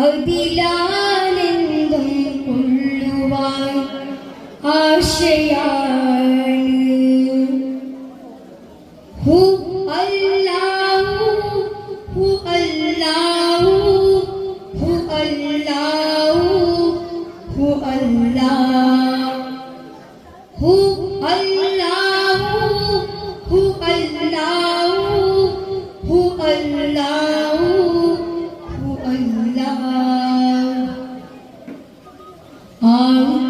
അതിലാലെന്തും കൊള്ളുവാൻ ആശയാ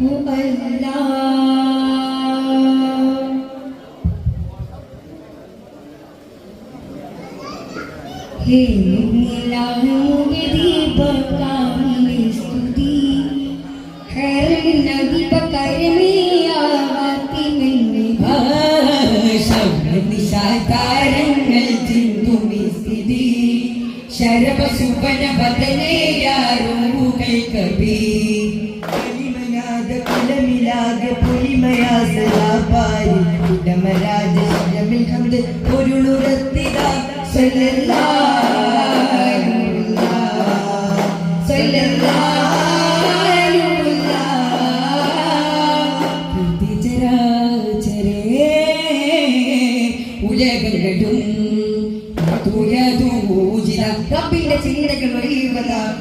हे नीलांगे दीपकांगे स्तुति खैर नदी पकड़ में आवाती में सब निशातारंगल जिंदु में स्थिति शरभ सुपन बदले यारों النبي كلمة نادى كل ملاك كل ما يا سلاباري كل ما راجع جم الحمد كل نرتدى صلى الله صلى الله ഉലകളും തുയതൂജിത റബ്ബിന്റെ ചിന്തകൾ ഒഴിയുവതാ